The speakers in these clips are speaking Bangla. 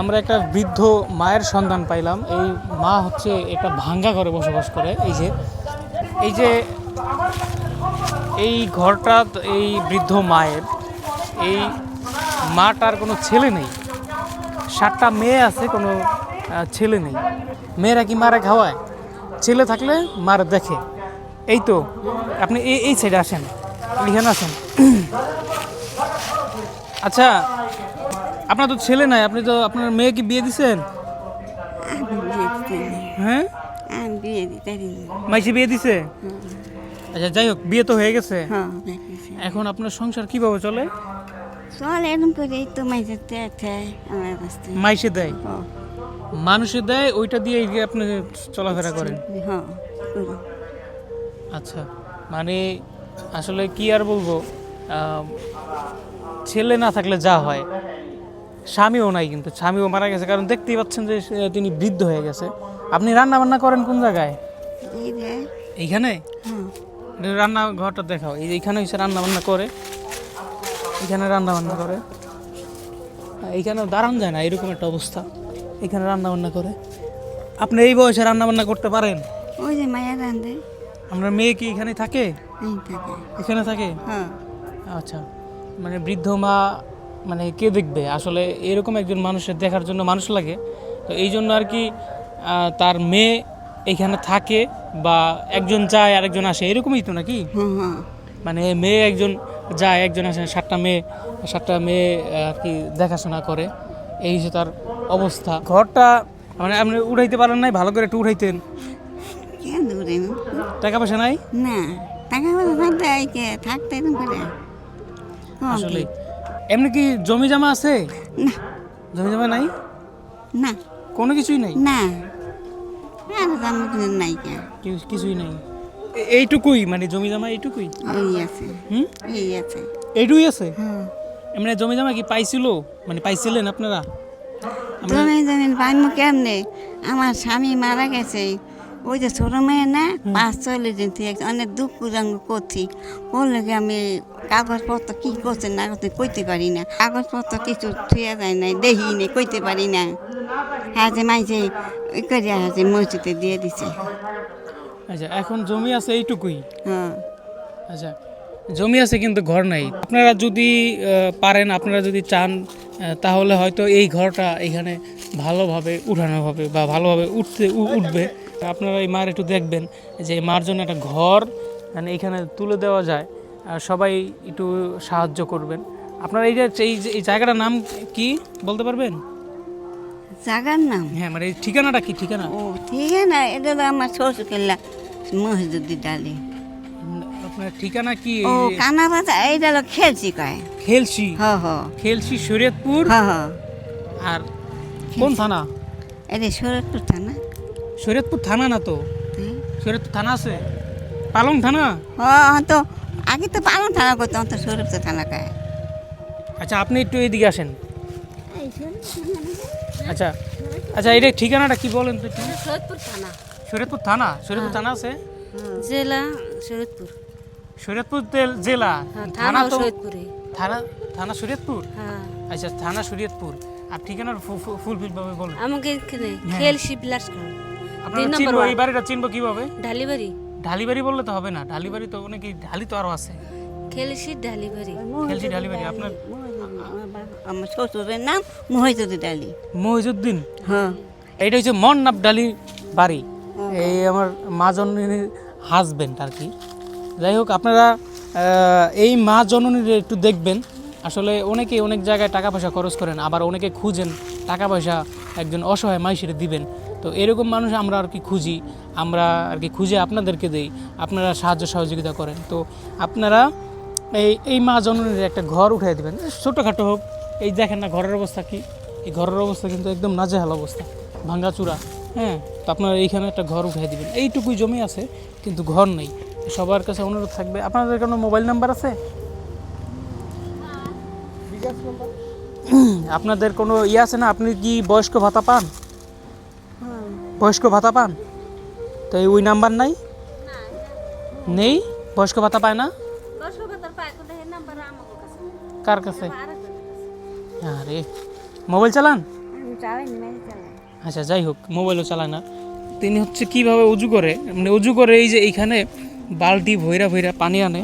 আমরা একটা বৃদ্ধ মায়ের সন্ধান পাইলাম। এই মা হচ্ছে একটা ভাঙ্গা ঘরে বসবাস করে। এই যে এই যে এই ঘরটা এই বৃদ্ধ মায়ের, এই মাটার কোনো ছেলে নেই। সাতটা মেয়ে আছে, কোনো ছেলে নেই। মেয়েরা কি মারা খাওয়ায়? ছেলে থাকলে মারা দেখে। এই তো, আপনি এই সাইডে আসেন। এখানে আসেন। আচ্ছা আপনার তো ছেলে নাই, আপনি তো আপনার মেয়ে কি বিয়ে দিছেন? হ্যাঁ? মাইসি বিয়ে দিছে? আচ্ছা যাই হোক, বিয়ে তো হয়ে গেছে। এখন আপনার সংসার কীভাবে চলে? চল এরকম করে তো আমার কাছে মাইসে দেয়? মানুষে দেয়, ওইটা দিয়ে আপনি চলাফেরা করেন। আচ্ছা মানে আসলে কি আর বলব ছেলে না থাকলে যা হয়। স্বামীও নাই কিন্তু স্বামীও মারা গেছে। কারণ দেখতেই পাচ্ছেন যে তিনি বৃদ্ধ হয়ে গেছে। আপনি রান্না বান্না করেন কোন জায়গায়? এইখানে। রান্না ঘরটা দেখাও। এই এইখানে হচ্ছে রান্না বান্না করে। এখানে রান্না বান্না করে এইখানে দাঁড়ান যায় না এরকম একটা অবস্থা। এখানে রান্না বান্না করে। আপনি এই বয়সে রান্না বান্না করতে পারেন? ওই যে মায়া রান্ধে আপনার মেয়ে কি এখানে থাকে? থাকে। এখানে থাকে? হ্যাঁ। আচ্ছা। মানে বৃদ্ধ মা মানে কে দেখবে? আসলে এরকম একজন মানুষের দেখার জন্য মানুষ লাগে। তো এই জন্য আর কি তার মেয়ে এখানে থাকে বা একজন যায় আরেকজন আসে এরকমই তো নাকি? হ্যাঁ হ্যাঁ। মানে মেয়ে একজন যায় একজন আসে সাতটা মেয়ে সাতটা মেয়ে আর কি দেখাশোনা করে। এই যে তার অবস্থা। ঘরটা মানে আপনি উঠাইতে পারেন নাই? ভালো করে একটু উঠাইতেন টাকা পয়সা নাই? না টাকা পয়সা থাকতে থাকতে আসলে? এমনি কি জমি জমা আছে? না। জমি জমা নাই? না। কোনো কিছুই নাই? না। নাই কিছুই নাই। এইটুকুই মানে জমি জমা এইটুকুই? এই আছে। হুম? এই আছে। এইটুকুই আছে? এমনি জমি জমা কি পাইছিল? মানে পাইছিলেন আপনারা? জমি জমিন পাইমু কেমনে? আমার স্বামী মারা গেছে ওই যে ছোট মেয়ে না পাঁচ চল্লিশ দিন থেকে অনেক দুঃখ রঙ করছি। বললে কি আমি কাগজপত্র কি করছে না করছে কইতে পারি না। কাগজপত্র কিছু থুয়া যায় নাই দেখি নেই কইতে পারি না। হ্যাঁ যে মাইছে ওই করে আছে মসজিদে দিয়ে দিছে। আচ্ছা এখন জমি আছে এইটুকুই? হ্যাঁ। আচ্ছা জমি আছে কিন্তু ঘর নাই। আপনারা যদি পারেন আপনারা যদি চান তাহলে হয়তো এই ঘরটা এখানে ভালোভাবে উঠানো হবে বা ভালোভাবে উঠতে উ- উঠবে আপনারা এই মার একটু দেখবেন যে মার জন্য একটা ঘর মানে এখানে তুলে দেওয়া যায়। আর সবাই একটু সাহায্য করবেন। আপনারা এই যে এই যে- এই জায়গাটার নাম কি বলতে পারবেন? জায়গার নাম? হ্যাঁ মানে ঠিকানাটা কি? ঠিকানা? ও ঠিক আছে এটা হলো আমার শ্বশুর কেল্লা মসজিদ ডালি। আপনার ঠিকানা কি? ও কানা পাতা এইটা হলো খেলছি কয়। খেলছি হ হ। খেলছি শরীয়তপুর? হ হ। আর কোন থানা? এটা শরৎপুর থানা। শরীয়তপুর থানা না তো? হ্যাঁ। শরীয়তপুর থানা আছে? পালং থানা? ও তো। আগে তো পালং থানা করতাম তো শরৎপুর থানা কয় আচ্ছা আপনি একটু এইদিকে আসেন। আচ্ছা আচ্ছা এটা ঠিকানাটা কি বলেন তো? শরৎপুর থানা। শরীয়তপুর থানা? শরীয়তপুর থানা আছে? জেলা শরীয়তপুর। তেল- জেলা? হ্যাঁ, থানা তো থানা থানা শরীয়তপুর? হ্যাঁ। আচ্ছা থানা শরীয়তপুর। আর ঠিকানার ফুল ফিল ভাবে বলেন। আমাকে এখানে হ্যাঁ। খেল শিবলাস তিন নম্বর এই বাড়িটা চিনবো কীভাবে? ঢালিবাড়ি ঢালিবাড়ি বললে তো হবে না ঢালিবাড়ি তো অনেক ঢালি তো আরও আছে। খেলসি ঢালিবাড়ি খেলছি ঢালিবাড়ি আপনার আমার শ্বশুরের নাম মহিজুদ্দি ডালি মহিজুদ্দিন? হ্যাঁ। এইটা হচ্ছে মন্নাব ডালি বাড়ি। এই আমার মা জননীর হাজবেন্ড আর কি। যাই হোক আপনারা আহ, এই মা জননীর একটু দেখবেন। আসলে অনেকে অনেক জায়গায় টাকা পয়সা খরচ করেন আবার অনেকে খুঁজেন টাকা পয়সা একজন অসহায় মাইসের দিবেন। তো এরকম মানুষ আমরা আর কি খুঁজি আমরা আর কি খুঁজে আপনাদেরকে দেই আপনারা সাহায্য সহযোগিতা করেন। তো আপনারা এই এই মা জননীর একটা ঘর উঠিয়ে দিবেন ছোটোখাটো হোক এই দেখেন না ঘরের অবস্থা কি এই ঘরের অবস্থা কিন্তু একদম নাজেহাল অবস্থা ভাঙ্গাচুরা হ্যাঁ? তো আপনারা এইখানে একটা ঘর উঠিয়ে দেবেন এইটুকুই জমি আছে কিন্তু ঘর নেই। সবার কাছে অনুরোধ থাকবে আপনাদের কোনো মোবাইল নাম্বার আছে? আপনাদের কোনো ইয়ে আছে না? আপনি কি বয়স্ক ভাতা পান? বয়স্ক ভাতা পান? তো এই ওই নাম্বার নাই? নেই? বয়স্ক ভাতা পায় না? কার কাছে? আরে, মোবাইল চালান? আচ্ছা যাই হোক, মোবাইলও চালায় না। তিনি হচ্ছে কীভাবে উজু করে? মানে উজু করে এই যে এইখানে বালতি ভৈরা ভৈরা পানি আনে।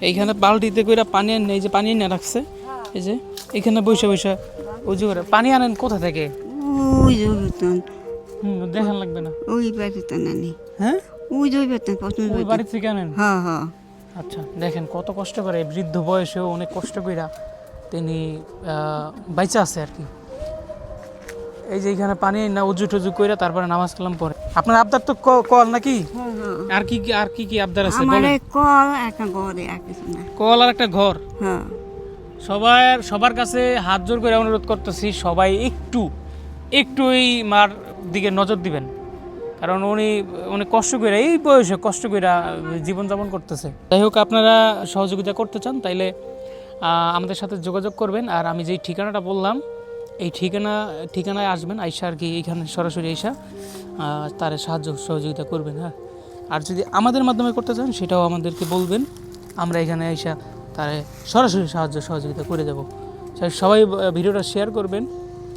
এইখানে বালতিতে কইরা পানি আনে, এই যে পানি এনে রাখছে। এই যে, এইখানে বসে বসে উজু করে। পানি আনেন কোথা থেকে? ওই যে বেতন। দেখান লাগবে না। ওই বেতন আনি। হ্যাঁ? ওই যে বেতন প্রথম ওই বাড়ি থেকে আনেন? হ্যাঁ হ্যাঁ। আচ্ছা দেখেন কত কষ্ট করে বৃদ্ধ বয়সেও অনেক কষ্ট কইরা তিনি বাইচা আছে আর কি। এই যে এখানে পানি না উজু টুজু কইরা তারপরে নামাজ কালাম পরে আপনার আবদার তো কল নাকি? হ্যাঁ হ্যাঁ। আর কি আর কি কি আবদার আছে আমার কল একটা গড়ে আর কিছু না। কল আর একটা ঘর। হ্যাঁ। সবার সবার কাছে হাত জোর করে অনুরোধ করতেছি সবাই একটু একটু এই মার দিকে নজর দিবেন। কারণ উনি অনেক কষ্ট করে এই বয়সে কষ্ট করে জীবনযাপন করতেছে। যাই হোক, আপনারা সহযোগিতা করতে চান, তাইলে আমাদের সাথে যোগাযোগ করবেন। আর আমি যেই ঠিকানাটা বললাম, এই ঠিকানা, ঠিকানায় আসবেন, আইসা আর কি এইখানে সরাসরি আইসা তার সাহায্য, সহযোগিতা করবেন হ্যাঁ? আর যদি আমাদের মাধ্যমে করতে চান, সেটাও আমাদেরকে বলবেন। আমরা এখানে আইসা তার সরাসরি সাহায্য, সহযোগিতা করে দেবো সবাই ভিডিওটা শেয়ার করবেন।